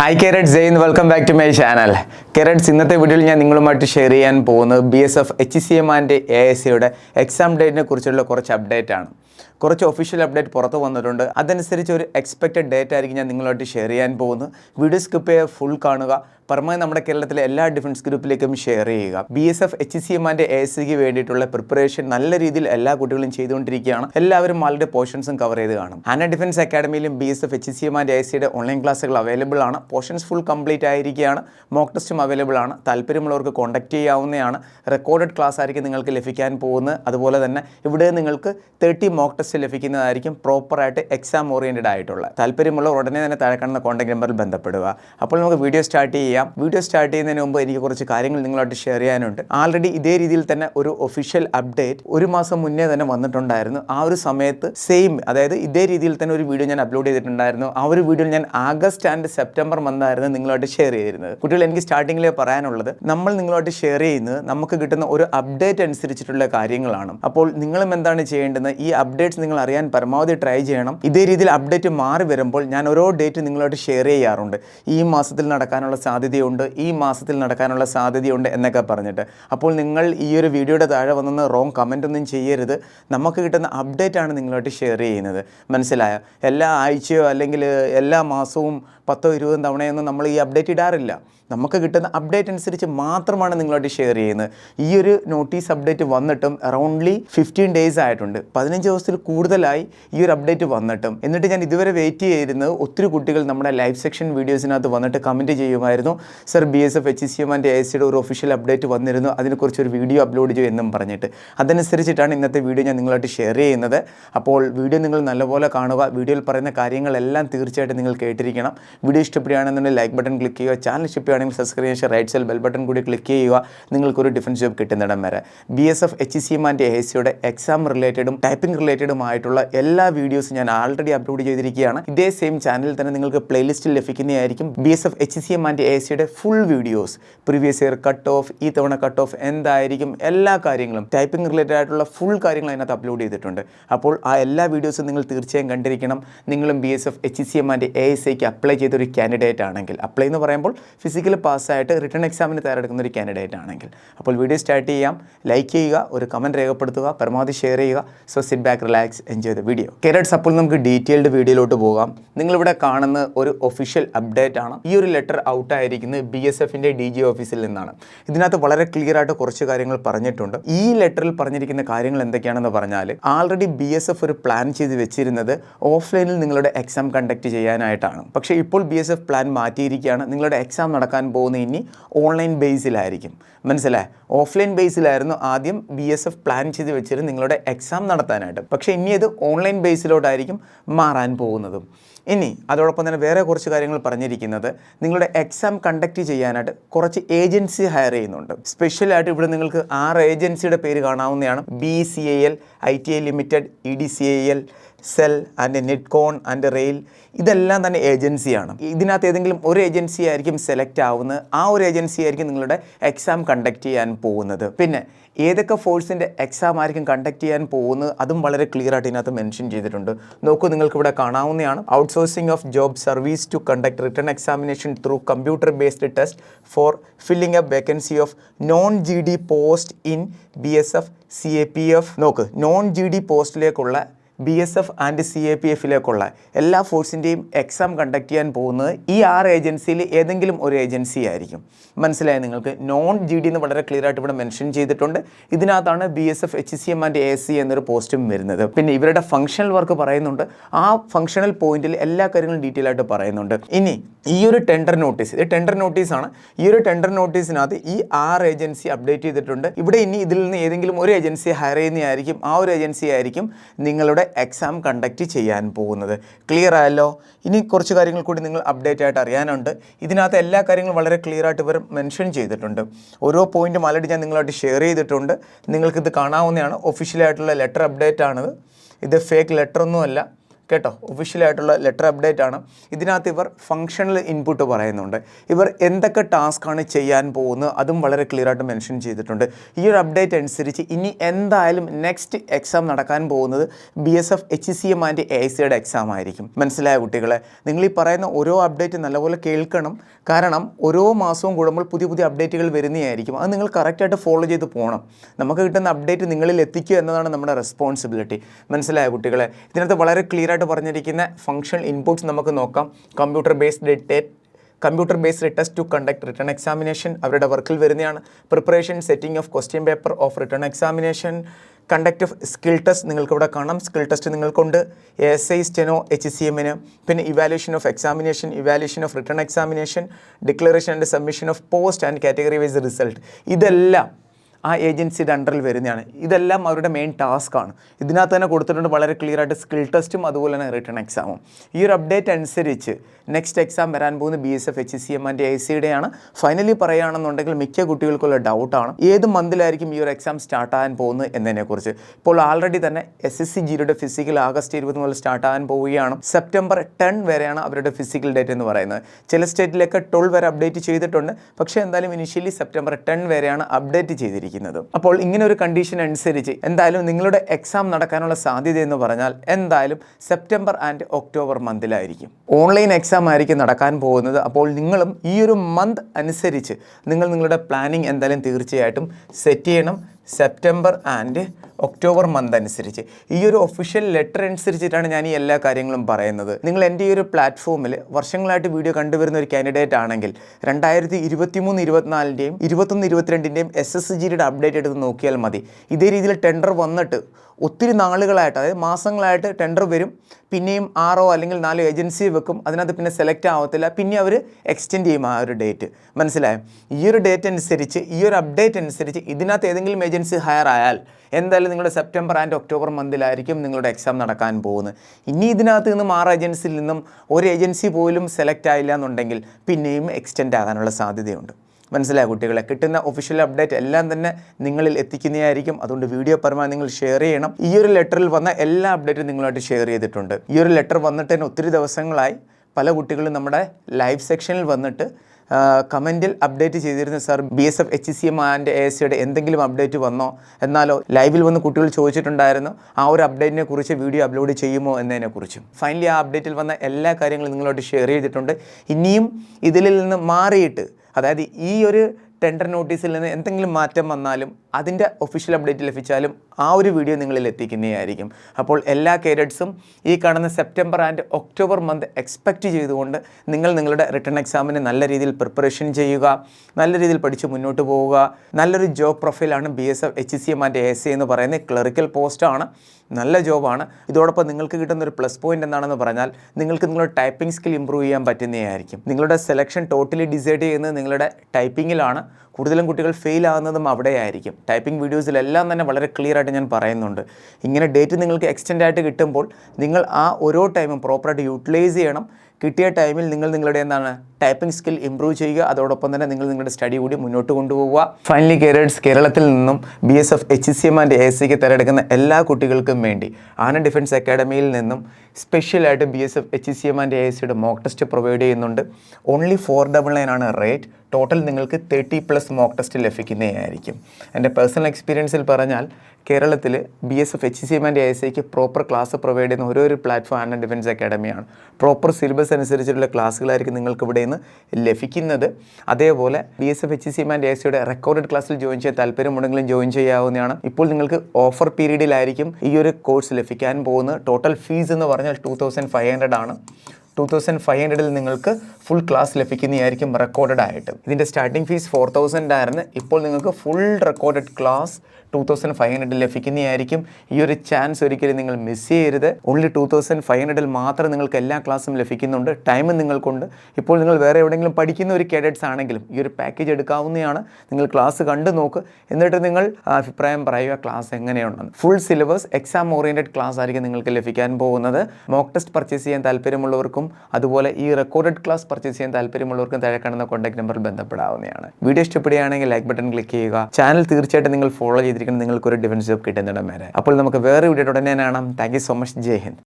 Hi carrot Jain welcome back to my channel carrots ഇന്നത്തെ വീഡിയോയിൽ ഞാൻ നിങ്ങളുമായിട്ട് ഷെയർ ചെയ്യാൻ പോകുന്നത് B S F H C M and A S സിയുടെ എക്സാം ഡേറ്റിനെ കുറിച്ചുള്ള കുറച്ച് അപ്ഡേറ്റ് ആണ്. കുറച്ച് ഒഫീഷ്യൽ അപ്ഡേറ്റ് പുറത്ത് വന്നിട്ടുണ്ട്. അതനുസരിച്ച് ഒരു എക്സ്പെക്റ്റഡ് ഡേറ്റ് ആയിരിക്കും ഞാൻ നിങ്ങളുമായിട്ട് ഷെയർ ചെയ്യാൻ പോകുന്നത്. വീഡിയോ സ്കിപ്പ് ചെയ്യുക ഫുൾ കാണുക. പരമാവധി നമ്മുടെ കേരളത്തിലെ എല്ലാ ഡിഫൻസ് ഗ്രൂപ്പിലേക്കും ഷെയർ ചെയ്യുക. B S F H C എമ്മാന്റെ A S സിക്ക് വേണ്ടിയിട്ടുള്ള പ്രിപ്പറേഷൻ നല്ല രീതിയിൽ എല്ലാ കുട്ടികളും ചെയ്തുകൊണ്ടിരിക്കുകയാണ്. എല്ലാവരും ആളുടെ പോർഷൻസും കവർ ചെയ്ത് കാണും. ആന defence അക്കാഡമിയിലും B S F H C എമ്മാന്റെ A സിയുടെ ഓൺലൈൻ ക്ലാസ്സുകൾ അവൈലബിൾ ആണ്. പോർഷൻസ് ഫുൾ കംപ്ലീറ്റ് ആയിരിക്കുകയാണ്. മോക്ക് ടെസ്റ്റും അവൈലബിൾ ആണ്. താല്പര്യമുള്ളവർക്ക് കോൺടാക്ട് ചെയ്യാവുന്നതാണ്. റെക്കോർഡഡ് ക്ലാസ് ആയിരിക്കും നിങ്ങൾക്ക് ലഭിക്കാൻ പോകുന്നത്. അതുപോലെ തന്നെ ഇവിടെ നിങ്ങൾക്ക് തേർട്ടി മോക്ക് ടെസ്റ്റ് ലഭിക്കുന്നതായിരിക്കും പ്രോപ്പറായിട്ട് എക്സാം ഓറിയന്റഡ് ആയിട്ടുള്ള താല്പര്യമുള്ള ഉടനെ തന്നെ താഴെ കാണുന്ന കോൺടാക്ട് നമ്പറിൽ ബന്ധപ്പെടുക. അപ്പോൾ നമുക്ക് വീഡിയോ സ്റ്റാർട്ട് ചെയ്യാം. വീഡിയോ സ്റ്റാർട്ട് ചെയ്യുന്നതിന് മുമ്പ് എനിക്ക് കുറച്ച് കാര്യങ്ങൾ നിങ്ങളായിട്ട് ഷെയർ ചെയ്യാനുണ്ട്. ആൾറെഡി ഇതേ രീതിയിൽ തന്നെ ഒരു ഒഫീഷ്യൽ അപ്ഡേറ്റ് ഒരു മാസം മുന്നേ തന്നെ വന്നിട്ടുണ്ടായിരുന്നു. ആ ഒരു സമയത്ത് സെയിം അതായത് ഇതേ രീതിയിൽ തന്നെ ഒരു വീഡിയോ ഞാൻ അപ്ലോഡ് ചെയ്തിട്ടുണ്ടായിരുന്നു. ആ ഒരു വീഡിയോ ഞാൻ ആഗസ്റ്റ് ആൻഡ് സെപ്റ്റംബർ മന്തായിരുന്നു നിങ്ങളായിട്ട് ഷെയർ ചെയ്തിരുന്നത്. കുട്ടികൾ എനിക്ക് സ്റ്റാർട്ടിങ്ങിലേ പറയാനുള്ളത് നമ്മൾ നിങ്ങളായിട്ട് ഷെയർ ചെയ്യുന്നത് നമുക്ക് കിട്ടുന്ന ഒരു അപ്ഡേറ്റ് അനുസരിച്ചിട്ടുള്ള കാര്യങ്ങളാണ്. അപ്പോൾ നിങ്ങളും എന്താണ് ചെയ്യേണ്ടത്? ഈ അപ്ഡേറ്റ്സ് നിങ്ങൾ അറിയാൻ പരമാവധി ട്രൈ ചെയ്യണം. ഇതേ രീതിയിൽ അപ്ഡേറ്റ് മാറി വരുമ്പോൾ ഞാൻ ഓരോ ഡേറ്റ് നിങ്ങളോട് ഷെയർ ചെയ്യാറുണ്ട്. ഈ മാസത്തിൽ നടക്കാനുള്ള സാധ്യതയുണ്ട് ഈ മാസത്തിൽ നടക്കാനുള്ള സാധ്യതയുണ്ട് എന്നൊക്കെ പറഞ്ഞിട്ട്. അപ്പോൾ നിങ്ങൾ ഈ ഒരു വീഡിയോയുടെ താഴെ വന്നൊന്ന് റോങ് കമന്റ് ഒന്നും ചെയ്യരുത്. നമുക്ക് കിട്ടുന്ന അപ്ഡേറ്റ് ആണ് നിങ്ങളായിട്ട് ഷെയർ ചെയ്യുന്നത്. മനസ്സിലായോ? എല്ലാ ആഴ്ചയോ അല്ലെങ്കിൽ എല്ലാ മാസവും പത്തോ ഇരുപതും തവണയൊന്നും നമ്മൾ ഈ അപ്ഡേറ്റ് ഇടാറില്ല. നമുക്ക് കിട്ടുന്ന അപ്ഡേറ്റ് അനുസരിച്ച് മാത്രമാണ് നിങ്ങളോട് ഷെയർ ചെയ്യുന്നത്. ഈ ഒരു നോട്ടീസ് അപ്ഡേറ്റ് വന്നിട്ടും അറൗണ്ട്ലി ഫിഫ്റ്റീൻ ഡേയ്സ് ആയിട്ടുണ്ട്. പതിനഞ്ച് ദിവസത്തിൽ കൂടുതലായി ഈ ഒരു അപ്ഡേറ്റ് വന്നിട്ടും. എന്നിട്ട് ഞാൻ ഇതുവരെ വെയിറ്റ് ചെയ്തിരുന്നത് ഒത്തിരി കുട്ടികൾ നമ്മുടെ ലൈവ് സെക്ഷൻ വീഡിയോസിനകത്ത് വന്നിട്ട് കമന്റ് ചെയ്യുമായിരുന്നു. Sir B S F H C M സിയുടെ ഒരു ഒഫീഷ്യൽ അപ്ഡേറ്റ് വന്നിരുന്നു. അതിനെക്കുറിച്ച് ഒരു വീഡിയോ അപ്ലോഡ് ചെയ്യും എന്നും പറഞ്ഞിട്ട്. അതനുസരിച്ചിട്ടാണ് ഇന്നത്തെ വീഡിയോ ഞാൻ നിങ്ങളായിട്ട് ഷെയർ ചെയ്യുന്നത്. അപ്പോൾ വീഡിയോ നിങ്ങൾ നല്ലപോലെ കാണുക വീഡിയോയിൽ പറയുന്ന കാര്യങ്ങളെല്ലാം തീർച്ചയായിട്ടും നിങ്ങൾ കേട്ടിരിക്കണം. വീഡിയോ ഇഷ്ടപ്പെടുകയാണെന്നുണ്ടെങ്കിൽ ലൈക്ക് ബട്ടൺ ക്ലിക്ക് ചെയ്യുക. ചാനൽ ഇഷ്ടപ്പെടുകയാണെങ്കിൽ സബ്സ്ക്രൈബ് ചെയ്യുക റൈറ്റ് സൈഡ് ബെൽ ബട്ടൺ കൂടി ക്ലിക്ക് ചെയ്യുക. നിങ്ങൾക്കൊരു ഡിഫൻസ് ജോബ് കിട്ടുന്നിടം വരെ. B S F H C മാന്റെ A സിയുടെ എക്സാം റിലേറ്റഡും ടൈപ്പിംഗ് റിലേറ്റഡുമായിട്ടുള്ള എല്ലാ വീഡിയോസും ഞാൻ ആൾറെഡി അപ്ലോഡ് ചെയ്തിരിക്കുകയാണ്. ഇതേ സെയിം ചാനലിൽ തന്നെ നിങ്ങൾക്ക് പ്ലേലിസ്റ്റിൽ ലഭിക്കുന്നതായിരിക്കും B S F H C M and A സിയുടെ full videos previous year cut off ഈ തവണ കട്ട് ഓഫ് എന്തായിരിക്കും? എല്ലാ കാര്യങ്ങളും. ടൈപ്പിംഗ് റിലേറ്റഡ് ആയിട്ടുള്ള ഫുൾ കാര്യങ്ങൾ അതിനകത്ത് അപ്ലോഡ് ചെയ്തിട്ടുണ്ട്. അപ്പോൾ ആ എല്ലാ വീഡിയോസും നിങ്ങൾ തീർച്ചയായും കണ്ടിരിക്കണം. നിങ്ങളും B S F H C M and A S ഐക്ക് അപ്ലൈ ചെയ്തൊരു കാൻഡിഡേറ്റ് ആണെങ്കിൽ അപ്ലൈ എന്ന് പറയുമ്പോൾ ഫിസിക്കൽ പാസ്സായിട്ട് റിട്ടേൺ എക്സാമിന് തയ്യാറെടുക്കുന്ന ഒരു കാൻഡിഡേറ്റ് ആണെങ്കിൽ. അപ്പോൾ വീഡിയോ സ്റ്റാർട്ട് ചെയ്യാം. ലൈക്ക് ചെയ്യുക ഒരു കമന്റ് രേഖപ്പെടുത്തുക പരമാവധി ഷെയർ ചെയ്യുക. So sit back relax enjoy the video കേരറ്റ്സ് അപ്പോൾ നമുക്ക് ഡീറ്റെയിൽഡ് വീഡിയോയിലോട്ട് പോകാം. നിങ്ങളിവിടെ കാണുന്ന ഒരു ഒഫീഷ്യൽ അപ്ഡേറ്റ് ആണ്. ഈ ഒരു ലെറ്റർ ഔട്ട് ആയിരിക്കുന്നത് ബി എസ് എഫിന്റെ ഡി ജി ഓഫീസിൽ നിന്നാണ്. ഇതിനകത്ത് വളരെ ക്ലിയർ ആയിട്ട് കുറച്ച് കാര്യങ്ങൾ പറഞ്ഞിട്ടുണ്ട്. ഈ ലെറ്ററിൽ പറഞ്ഞിരിക്കുന്ന കാര്യങ്ങൾ എന്തൊക്കെയാണെന്ന് പറഞ്ഞാൽ ആൾറെഡി ബി എസ് എഫ് ഒരു പ്ലാൻ ചെയ്ത് വെച്ചിരുന്നത് ഓഫ്ലൈനിൽ നിങ്ങളുടെ എക്സാം കണ്ടക്ട് ചെയ്യാനായിട്ടാണ്. പക്ഷേ ഇപ്പോൾ ബി എസ് എഫ് പ്ലാൻ മാറ്റിയിരിക്കുകയാണ്. നിങ്ങളുടെ എക്സാം നടക്കാൻ പോകുന്ന ഇനി ഓൺലൈൻ ബേസിലായിരിക്കും മനസ്സിലായി? ഓഫ്ലൈൻ ബേസിലായിരുന്നു ആദ്യം ബി എസ് എഫ് പ്ലാൻ ചെയ്ത് വെച്ചിരുന്നത് നിങ്ങളുടെ എക്സാം നടത്താനായിട്ട്. പക്ഷേ ഇനി അത് ഓൺലൈൻ ബേസിലോട്ടായിരിക്കും മാറാൻ പോകുന്നതും. ഇനി അതോടൊപ്പം തന്നെ വേറെ കുറച്ച് കാര്യങ്ങൾ പറഞ്ഞിരിക്കുന്നത്. നിങ്ങളുടെ എക്സാം കണ്ടക്ട് ചെയ്യാനായിട്ട് കുറച്ച് ഏജൻസി ഹയർ ചെയ്യുന്നുണ്ട്. സ്പെഷ്യലായിട്ട് ഇവിടെ നിങ്ങൾക്ക് ആറ് ഏജൻസിയുടെ പേര് കാണാവുന്നതാണ്. B C A L I T I limited E D C A L cell and Netcon and rail ഇതെല്ലാം തന്നെ ഏജൻസിയാണ് ഇതിനകത്ത് ഏതെങ്കിലും ഒരു ഏജൻസി ആയിരിക്കും സെലക്ട് ആവുന്നത്. ആ ഒരു ഏജൻസി ആയിരിക്കും നിങ്ങളുടെ എക്സാം കണ്ടക്ട് ചെയ്യാൻ പോകുന്നത്. പിന്നെ ഏതൊക്കെ ഫോഴ്സിന്റെ എക്സാം ആയിരിക്കും കണ്ടക്ട് ചെയ്യാൻ പോകുന്നത് അതും വളരെ ക്ലിയർ ആയിട്ട് ഇതിനകത്ത് മെൻഷൻ ചെയ്തിട്ടുണ്ട്. നോക്കൂ നിങ്ങൾക്ക് ഇവിടെ കാണാവുന്നതാണ്. Outsourcing of job service to conduct written examination through computer based test for filling a vacancy of non G D post in B S F C A P F നോക്ക് non G D പോസ്റ്റിലേക്കുള്ള B S F and C A P എഫിലേക്കുള്ള എല്ലാ ഫോഴ്സിന്റെയും exam conduct ചെയ്യാൻ പോകുന്നത് ഈ ആറ് ഏജൻസിയിൽ ഏതെങ്കിലും ഒരു ഏജൻസി ആയിരിക്കും. മനസ്സിലായി നിങ്ങൾക്ക്? നോൺ ജി ഡി എന്ന് വളരെ ക്ലിയർ ആയിട്ട് ഇവിടെ മെൻഷൻ ചെയ്തിട്ടുണ്ട്. ഇതിനകത്താണ് B S F H C M and A C എന്നൊരു പോസ്റ്റും വരുന്നത്. പിന്നെ ഇവരുടെ ഫംഗ്ഷണൽ വർക്ക് പറയുന്നുണ്ട്. ആ ഫംഗ്ഷണൽ പോയിന്റിൽ എല്ലാ കാര്യങ്ങളും ഡീറ്റെയിൽ ആയിട്ട് പറയുന്നുണ്ട്. ഇനി ഈ ഒരു ടെൻഡർ നോട്ടീസ് ഇത് ടെൻഡർ നോട്ടീസാണ് ഈ ഒരു ടെൻഡർ നോട്ടീസിനകത്ത് ഈ ആറ് ഏജൻസി അപ്ഡേറ്റ് ചെയ്തിട്ടുണ്ട്. ഇവിടെ ഇനി ഇതിൽ നിന്ന് ഏതെങ്കിലും ഒരു ഏജൻസി ഹയർ ചെയ്യുന്നതായിരിക്കും. ആ ഒരു ഏജൻസി ആയിരിക്കും നിങ്ങളുടെ എക്സാം കണ്ടക്ട് ചെയ്യാൻ പോകുന്നത്. ക്ലിയർ ആയല്ലോ? ഇനി കുറച്ച് കാര്യങ്ങൾ കൂടി നിങ്ങൾ അപ്ഡേറ്റ് ആയിട്ട് അറിയാനുണ്ട്. ഇതിനകത്ത് എല്ലാ കാര്യങ്ങളും വളരെ ക്ലിയർ ആയിട്ട് ഇവർ മെൻഷൻ ചെയ്തിട്ടുണ്ട്. ഓരോ പോയിന്റും ആൾറെഡി ഞാൻ നിങ്ങളായിട്ട് ഷെയർ ചെയ്തിട്ടുണ്ട്. നിങ്ങൾക്കിത് കാണാവുന്നതാണ്. ഒഫീഷ്യലായിട്ടുള്ള ലെറ്റർ അപ്ഡേറ്റ് ആണിത്. ഇത് ഫേക്ക് ലെറ്റർ ഒന്നുമല്ല. കേട്ടോ ഒഫീഷ്യലായിട്ടുള്ള ലെറ്റർ അപ്ഡേറ്റ് ആണ്. ഇതിനകത്ത് ഇവർ ഫങ്ഷണൽ ഇൻപുട്ട് പറയുന്നുണ്ട്. ഇവർ എന്തൊക്കെ ടാസ്ക്കാണ് ചെയ്യാൻ പോകുന്നത് അതും വളരെ ക്ലിയർ ആയിട്ട് മെൻഷൻ ചെയ്തിട്ടുണ്ട്. ഈ ഒരു അപ്ഡേറ്റ് അനുസരിച്ച് ഇനി എന്തായാലും നെക്സ്റ്റ് എക്സാം നടക്കാൻ പോകുന്നത് B S F H C M and A സിയുടെ എക്സാം ആയിരിക്കും. മനസ്സിലായ കുട്ടികളെ? നിങ്ങൾ ഈ പറയുന്ന ഓരോ അപ്ഡേറ്റ് നല്ലപോലെ കേൾക്കണം. കാരണം ഓരോ മാസവും കൂടുമ്പോൾ പുതിയ പുതിയ അപ്ഡേറ്റുകൾ വരുന്നതായിരിക്കും. അത് നിങ്ങൾ കറക്റ്റായിട്ട് ഫോളോ ചെയ്ത് പോകണം. നമുക്ക് കിട്ടുന്ന അപ്ഡേറ്റ് നിങ്ങളിൽ എത്തിക്കുക എന്നതാണ് നമ്മുടെ റെസ്പോൺസിബിലിറ്റി മനസ്സിലായ കുട്ടികളെ? ഇതിനകത്ത് വളരെ ക്ലിയർ ആയിട്ട് പറഞ്ഞിരിക്കുന്ന ഫംഗ്ഷൻ ഇൻപുട്സ് നമുക്ക് നോക്കാം. Computer based date computer based test to conduct written examination അവരുടെ വർക്കിൽ വരുന്നതാണ്. Preparation setting of question paper of written examination conduct of skill test നിങ്ങൾക്ക് ഇവിടെ കാണാം. സ്കിൽ ടെസ്റ്റ് നിങ്ങൾക്കുണ്ട്. S I steno H C എമ്മിന് പിന്നെ evaluation of examination evaluation of written examination declaration and submission of post and category wise result ഇതെല്ലാം ആ ഏജൻസിയുടെ അണ്ടറിൽ വരുന്നതാണ്. ഇതെല്ലാം അവരുടെ മെയിൻ ടാസ്ക് ആണ്. ഇതിനകത്ത് തന്നെ കൊടുത്തിട്ടുണ്ട് വളരെ ക്ലിയർ ആയിട്ട് സ്കിൽ ടെസ്റ്റും അതുപോലെ തന്നെ റിട്ടേൺ എക്സാമും ഈ ഒരു അപ്ഡേറ്റ് അനുസരിച്ച് നെക്സ്റ്റ് എക്സാം വരാൻ പോകുന്ന B S F H C M and A സിയുടെയാണ് finally പറയുകയാണെന്നുണ്ടെങ്കിൽ മിക്ക കുട്ടികൾക്കുള്ള ഡൗട്ടാണ് ഏത് മന്തിലായിരിക്കും ഈ ഒരു എക്സാം സ്റ്റാർട്ട് ആകാൻ പോകുന്നത് എന്നതിനെക്കുറിച്ച്. ഇപ്പോൾ ആൾറെഡി തന്നെ എസ് എസ് സി ജിയുടെ ഫിസിക്കൽ ആഗസ്റ്റ് ഇരുപത് മുതൽ സ്റ്റാർട്ട് ആകാൻ പോവുകയാണ്. സെപ്റ്റംബർ ടെൻ വരെയാണ് അവരുടെ ഫിസിക്കൽ ഡേറ്റ് എന്ന് പറയുന്നത്. ചില സ്റ്റേറ്റിലൊക്കെ ട്വൽവ് വരെ അപ്ഡേറ്റ് ചെയ്തിട്ടുണ്ട്. പക്ഷേ എന്തായാലും ഇനിഷ്യലി സെപ്റ്റംബർ ടെൻ വരെയാണ് അപ്ഡേറ്റ് ചെയ്തിരിക്കുന്നത്. അപ്പോൾ ഇങ്ങനെ ഒരു കണ്ടീഷൻ അനുസരിച്ച് എന്തായാലും നിങ്ങളുടെ എക്സാം നടക്കാനുള്ള സാധ്യത എന്ന് പറഞ്ഞാൽ എന്തായാലും സെപ്റ്റംബർ ആൻഡ് ഒക്ടോബർ മന്തിലായിരിക്കും ഓൺലൈൻ എക്സാം ആയിരിക്കും നടക്കാൻ പോകുന്നത്. അപ്പോൾ നിങ്ങളും ഈ ഒരു മന്ത് അനുസരിച്ച് നിങ്ങൾ നിങ്ങളുടെ പ്ലാനിങ് എന്തായാലും തീർച്ചയായിട്ടും സെറ്റ് ചെയ്യണം. സെപ്റ്റംബർ ആൻഡ് ഒക്ടോബർ മന്ത് അനുസരിച്ച്. ഈ ഒരു ഒഫീഷ്യൽ ലെറ്റർ അനുസരിച്ചിട്ടാണ് ഞാൻ ഈ എല്ലാ കാര്യങ്ങളും പറയുന്നത്. നിങ്ങൾ എന്റെ ഈ ഒരു പ്ലാറ്റ്ഫോമിൽ വർഷങ്ങളായിട്ട് വീഡിയോ കണ്ടുവരുന്ന ഒരു കാൻഡിഡേറ്റ് ആണെങ്കിൽ രണ്ടായിരത്തി ഇരുപത്തി മൂന്ന് ഇരുപത്തിനാലിന്റെയും ഇരുപത്തൊന്ന് ഇരുപത്തിരണ്ടിന്റെയും എസ് എസ് ജിയുടെ അപ്ഡേറ്റ് എടുത്ത് നോക്കിയാൽ മതി. ഇതേ രീതിയിൽ ടെൻഡർ വന്നിട്ട് ഒത്തിരി നാളുകളായിട്ട് അതായത് മാസങ്ങളായിട്ട് ടെൻഡർ വരും. പിന്നെയും ആറോ അല്ലെങ്കിൽ നാലോ ഏജൻസി വെക്കും. അതിനകത്ത് പിന്നെ സെലക്ട് ആവത്തില്ല. പിന്നെ അവർ എക്സ്റ്റെൻഡ് ചെയ്യും ആ ഒരു ഡേറ്റ് മനസ്സിലായോ? ഈ ഒരു ഡേറ്റ് അനുസരിച്ച് ഈ ഒരു അപ്ഡേറ്റ് അനുസരിച്ച് ഇതിനകത്ത് ഏതെങ്കിലും ഏജൻസി ഹയർ ആയാൽ എന്തായാലും നിങ്ങളുടെ സെപ്റ്റംബർ ആൻഡ് ഒക്ടോബർ മന്തിലായിരിക്കും നിങ്ങളുടെ എക്സാം നടക്കാൻ പോകുന്നത്. ഇനി ഇതിനകത്ത് നിന്നും ആറ് ഏജൻസിയിൽ നിന്നും ഒരു ഏജൻസി പോലും സെലക്ട് ആയില്ല എന്നുണ്ടെങ്കിൽ പിന്നെയും എക്സ്റ്റെൻഡ് ആകാനുള്ള സാധ്യതയുണ്ട്. മനസ്സിലായ കുട്ടികളെ? കിട്ടുന്ന ഒഫീഷ്യൽ അപ്ഡേറ്റ് എല്ലാം തന്നെ നിങ്ങളിൽ എത്തിക്കുന്നതായിരിക്കും. അതുകൊണ്ട് വീഡിയോ പരമാവധി നിങ്ങൾ ഷെയർ ചെയ്യണം. ഈ ഒരു ലെറ്ററിൽ വന്ന എല്ലാ അപ്ഡേറ്റും നിങ്ങളുമായിട്ട് ഷെയർ ചെയ്തിട്ടുണ്ട്. ഈ ഒരു ലെറ്റർ വന്നിട്ട് തന്നെ ഒത്തിരി ദിവസങ്ങളായി പല കുട്ടികളും നമ്മുടെ ലൈവ് സെക്ഷനിൽ വന്നിട്ട് കമന്റിൽ അപ്ഡേറ്റ് ചെയ്തിരുന്ന. Sir B S F H C M and A S സിയുടെ എന്തെങ്കിലും അപ്ഡേറ്റ് വന്നോ? എന്നാലോ ലൈവിൽ വന്ന് കുട്ടികൾ ചോദിച്ചിട്ടുണ്ടായിരുന്നു ആ ഒരു അപ്ഡേറ്റിനെ കുറിച്ച് വീഡിയോ അപ്ലോഡ് ചെയ്യുമോ? എന്നതിനെക്കുറിച്ചും ഫൈനലി ആ അപ്ഡേറ്റിൽ വന്ന എല്ലാ കാര്യങ്ങളും നിങ്ങളോട് ഷെയർ ചെയ്തിട്ടുണ്ട്. ഇനിയും ഇതിൽ നിന്ന് മാറിയിട്ട് അതായത് ഈ ഒരു ടെൻഡർ നോട്ടീസിൽ നിന്ന് എന്തെങ്കിലും മാറ്റം വന്നാലും അതിന്റെ ഒഫീഷ്യൽ അപ്ഡേറ്റ് ലഭിച്ചാലും ആ ഒരു വീഡിയോ നിങ്ങളിൽ എത്തിക്കുന്നതായിരിക്കും. അപ്പോൾ എല്ലാ കേരറ്റ്സും ഈ കാണുന്ന September and October month expect ചെയ്തുകൊണ്ട് നിങ്ങൾ നിങ്ങളുടെ റിട്ടേൺ എക്സാമിന് നല്ല രീതിയിൽ പ്രിപ്പറേഷൻ ചെയ്യുക നല്ല രീതിയിൽ പഠിച്ച് മുന്നോട്ട് പോവുക. നല്ലൊരു job പ്രൊഫൈലാണ് B S F H C M and A S C എന്ന് പറയുന്നത് ക്ലറിക്കൽ പോസ്റ്റാണ് നല്ല ജോബാണ്. ഇതോടൊപ്പം നിങ്ങൾക്ക് കിട്ടുന്ന ഒരു പ്ലസ് പോയിന്റ് എന്താണെന്ന് പറഞ്ഞാൽ നിങ്ങൾക്ക് നിങ്ങളുടെ ടൈപ്പിംഗ് സ്കിൽ ഇമ്പ്രൂവ് ചെയ്യാൻ പറ്റുന്നതായിരിക്കും. നിങ്ങളുടെ സെലക്ഷൻ ടോട്ടലി ഡിസൈഡ് ചെയ്യുന്നത് നിങ്ങളുടെ ടൈപ്പിങ്ങിലാണ് കൂടുതലും കുട്ടികൾ ഫെയിൽ ആകുന്നതും അവിടെയായിരിക്കും. ടൈപ്പിംഗ് വീഡിയോസിലെല്ലാം തന്നെ വളരെ ക്ലിയർ ആയിട്ട് ഞാൻ പറയുന്നുണ്ട്. ഇങ്ങനെ ഡേറ്റ് നിങ്ങൾക്ക് എക്സ്റ്റെൻഡ് ആയിട്ട് കിട്ടുമ്പോൾ നിങ്ങൾ ആ ഓരോ ടൈമും പ്രോപ്പറായിട്ട് യൂട്ടിലൈസ് ചെയ്യണം. കിട്ടിയ ടൈമിൽ നിങ്ങൾ നിങ്ങളുടെ എന്താണ് ടൈപ്പിംഗ് സ്കിൽ ഇമ്പ്രൂവ് ചെയ്യുക. അതോടൊപ്പം തന്നെ നിങ്ങൾ നിങ്ങളുടെ സ്റ്റഡി കൂടി മുന്നോട്ട് കൊണ്ടുപോവുക. ഫൈനലി കേരേഴ്സ് കേരളത്തിൽ നിന്നും B S F H C M and A സിക്ക് തിരഞ്ഞെടുക്കുന്ന എല്ലാ കുട്ടികൾക്കും വേണ്ടി ആന ഡിഫൻസ് അക്കാഡമിയിൽ നിന്നും സ്പെഷ്യലായിട്ട് B S F H C M and A സിയുടെ മോക്ക് ടെസ്റ്റ് പ്രൊവൈഡ് ചെയ്യുന്നുണ്ട്. ഓൺലി ഫോർ ഡബിൾ നയൻ ആണ് റേറ്റ് ടോട്ടൽ നിങ്ങൾക്ക് തേർട്ടി പ്ലസ് മോക്ക് ടെസ്റ്റ് ലഭിക്കുന്നതായിരിക്കും. എന്റെ പേഴ്സണൽ എക്സ്പീരിയൻസിൽ പറഞ്ഞാൽ കേരളത്തിൽ B S F H C M and A S സിക്ക് പ്രോപ്പർ ക്ലാസ് പ്രൊവൈഡ് ചെയ്യുന്ന ഓരോ ഒരു പ്ലാറ്റ്ഫോം ആൻഡ് ഡിഫൻസ് അക്കാഡമിയാണ് പ്രോപ്പർ സിലബസ് അനുസരിച്ചുള്ള ക്ലാസ്സുകളായിരിക്കും നിങ്ങൾക്ക് ഇവിടെ നിന്ന് ലഭിക്കുന്നത്. അതേപോലെ B S F H C M and A സിയുടെ റെക്കോർഡ് ക്ലാസ്സിൽ ജോയിൻ ചെയ്യാൻ താല്പര്യമുണ്ടെങ്കിലും ജോയിൻ ചെയ്യാവുന്നതാണ്. ഇപ്പോൾ നിങ്ങൾക്ക് ഓഫർ പീരീഡിലായിരിക്കും ഈ ഒരു കോഴ്സ് ലഭിക്കാൻ പോകുന്നത്. ടോട്ടൽ ഫീസ് എന്ന് പറഞ്ഞാൽ ടു തൗസൻഡ് ഫൈവ് ഹൺഡ്രഡ് ആണ്. ടു തൗസൻഡ് ഫൈവ് ഹൺഡ്രഡിൽ നിങ്ങൾക്ക് ഫുൾ ക്ലാസ് ലഭിക്കുന്നതായിരിക്കും റെക്കോർഡഡ് ആയിട്ട്. ഇതിന്റെ സ്റ്റാർട്ടിംഗ് ഫീസ് ഫോർ തൗസൻഡ് ആയിരുന്നു. ഇപ്പോൾ നിങ്ങൾക്ക് full recorded class two thousand five ഹൺഡ്രഡിൽ ലഭിക്കുന്നതായിരിക്കും. ഈ ഒരു ചാൻസ് ഒരിക്കലും നിങ്ങൾ മിസ് ചെയ്യരുത്. ഓൺലി ടു തൗസൻഡ് ഫൈവ് ഹൺഡ്രഡിൽ മാത്രം നിങ്ങൾക്ക് എല്ലാ ക്ലാസ്സും ലഭിക്കുന്നുണ്ട്. ടൈമും നിങ്ങൾക്കുണ്ട്. ഇപ്പോൾ നിങ്ങൾ വേറെ എവിടെയെങ്കിലും പഠിക്കുന്ന ഒരു കേഡറ്റ്സ് ആണെങ്കിലും ഈ ഒരു പാക്കേജ് എടുക്കാവുന്നതാണ്. നിങ്ങൾ ക്ലാസ് കണ്ടു നോക്ക്. എന്നിട്ട് നിങ്ങൾ അഭിപ്രായം പറയുക ക്ലാസ് എങ്ങനെയുണ്ടെന്ന്. Full syllabus exam oriented class ആയിരിക്കും നിങ്ങൾക്ക് ലഭിക്കാൻ പോകുന്നത്. മോക്ക് ടെസ്റ്റ് പർച്ചേസ് ചെയ്യാൻ താല്പര്യമുള്ളവർക്കും അതുപോലെ ഈ റെക്കോർഡഡ് ക്ലാസ് പർച്ചേസ് ചെയ്യാൻ താല്പര്യമുള്ളവർക്കും താഴെ കോൺടാക്ട് നമ്പറിൽ ബന്ധപ്പെടാവുന്നതാണ്. വീഡിയോ ഇഷ്ടപ്പെടുകയാണെങ്കിൽ ലൈക്ക് ബട്ടൺ ക്ലിക്ക് ചെയ്യുക. ചാനൽ തീർച്ചയായിട്ടും നിങ്ങൾ ഫോളോ ചെയ്തിരിക്കണം നിങ്ങൾക്കൊരു ഡിഫൻസ് ജോബ് കിട്ടുന്നിടം വരെ അപ്പോൾ നമുക്ക് വേറെ വീഡിയോ ഉടനെ കാണാം. Thank you so much Jai Hind.